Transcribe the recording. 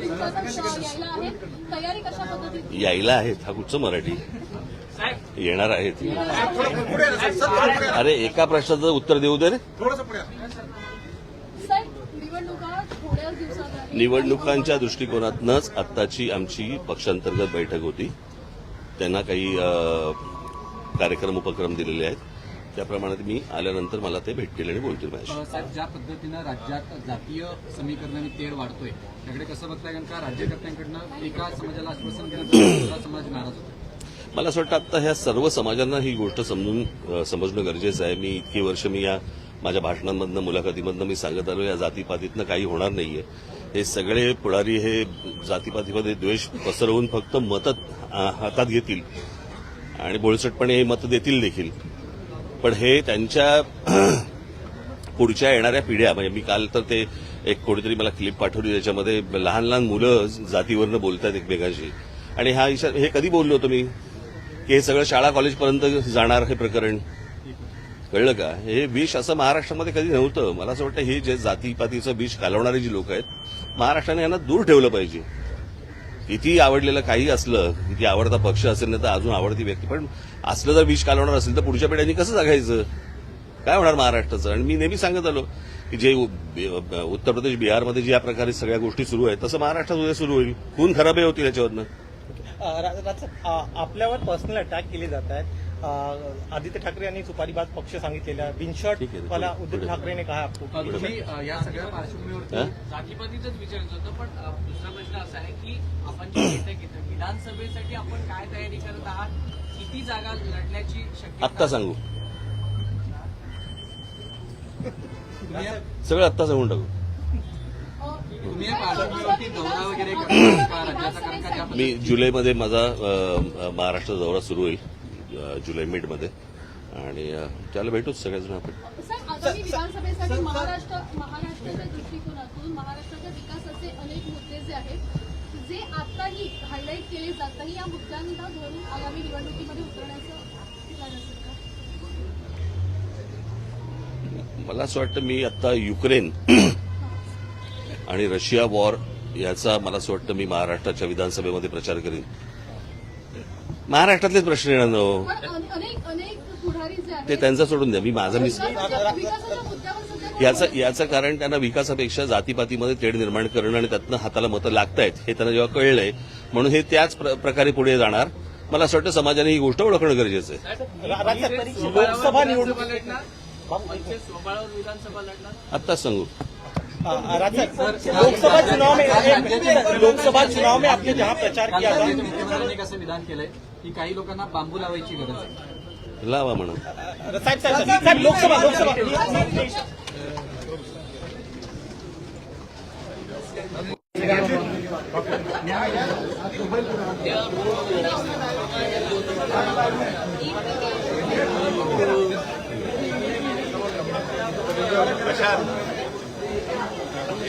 दिवसातच अ, यायला आहेत. हा कुठचं मराठी. येणार आहेत. अरे एका प्रश्नाचं उत्तर देऊ दे रे. निवडणुकांच्या दृष्टिकोनातनंच आत्ताची आमची पक्षांतर्गत बैठक होती. त्यांना काही कार्यक्रम उपक्रम दिलेले आहेत. त्याप्रमाणे मी आल्यानंतर मला ते भेटतील आणि बोलतील साहेब ज्या पद्धतीनं राज्यात जातीय समीकरणाने तेढ वाढतोय त्याकडे कसं बघताय? कारण का राज्यकर्त्यांकडनं एका समाजाला आश्वासन समाज नाराज होतो मला असं वाटतं आता ह्या सर्व समाजांना ही गोष्ट समजून समजणं गरजेचं आहे. मी इतकी वर्ष मी या माझ्या भाषणांमधनं मुलाखतीमधनं मी सांगत आलो या जातीपातीतनं काही होणार नाहीये. हे सगळे पुढारी हे जातीपातीमध्ये द्वेष पसरवून फक्त मतं अ, हातात घेतील. आणि बोळसटपणे हे मतं देतील देखील. पण हे त्यांच्या पुढच्या येणाऱ्या पिढ्या म्हणजे मी काल तर ते एक कोणीतरी मला क्लिप पाठवली त्याच्यामध्ये लहान लहान मुलं जातीवरनं बोलतात एकमेकांशी. आणि हा इशारा हे कधी बोललो होतो मी? की हे सगळं शाळा कॉलेजपर्यंत जाणार हे प्रकरण. कळलं का? हे विष असं महाराष्ट्रामध्ये कधी नव्हतं. मला असं वाटतं हे जे जातीपातीचं विष कालवणारे जी लोक आहेत महाराष्ट्राने यांना दूर ठेवलं पाहिजे. किती आवडलेलं काही असलं किती आवडता पक्ष असेल ना तर अजून आवडती व्यक्ती. पण असलं जर विष कालवणार असेल तर पुढच्या पिढ्यांनी कसं जगायचं? काय होणार महाराष्ट्राचं? आणि मी नेहमी सांगत आलो की जे उत्तर प्रदेश बिहारमध्ये ज्या प्रकारे सगळ्या गोष्टी सुरू आहेत तसं महाराष्ट्रात उद्या सुरू होईल. खून खराबही होतील याच्यावरनं. राज- आपल्यावर पर्सनल अटॅक केले जात आहेत. आदित्य ठाकरे यांनी सुपारीबाज पक्ष सांगितलेला वाला पुढे- उद्धव पुढे. ठाकरे ने कहा. आपको अ, तुम्ही अ, या सगळ्या पार्श्वभूमीवरती हा? जातीपातीचंच विचारायचं होतं पण दुसरा प्रश्न असा आहे की आपण जे बैठक घेतो विधानसभेसाठी आपण काय तयारी करत आहात? किती जागा लढण्याची शक्यता आत्ता सांगू. सगळं आत्ता सांगून टाकू. मी जुलैमध्ये माझा महाराष्ट्र दौरा सुरू होईल. जुलै मिडमध्ये. आणि अ, त्याला भेटूच सगळेजण आपण. साहेब आगामी विधानसभेसाठी महाराष्ट्र महाराष्ट्राच्या दृष्टिकोनातून महाराष्ट्राच्या विकासाचे अनेक मुद्दे जे आहेत जे आताही हायलाईट केले जात नाही या मुद्द्यांना धरून आगामी निवडणुकीमध्ये उतरण्याचं प्लॅन असेल का? मला असं वाटतं मी आता युक्रेन आणि रशिया वॉर याचा मला असं वाटतं मी महाराष्ट्राच्या विधानसभेमध्ये प्रचार करीन. महाराष्ट्रातलेच प्रश्न येणार ना हो. ते त्यांचा सोडून द्या. मी माझा मी विकासाच्या विकासाच्या मुद्द्यावर सध्या याचं याचं कारण त्यांना विकासापेक्षा जातीपातीमध्ये तेढ निर्माण करणं आणि त्यातनं हाताला मतं लागतायत हे त्यांना जेव्हा कळलंय म्हणून हे त्याच प्र- प्रकारे पुढे जाणार. मला असं वाटतं समाजाने ही गोष्ट ओळखणं गरजेचं आहे. आत्ताच सांगू. लोकसभा चुनाव में लोकसभा चुनाव में आपने जहां प्रचार काल किया था की काही लोकांना बांबू लावायची गरज आहे. लावा म्हणा साहेब साहेब साहेब लोकसभा लोकसभा.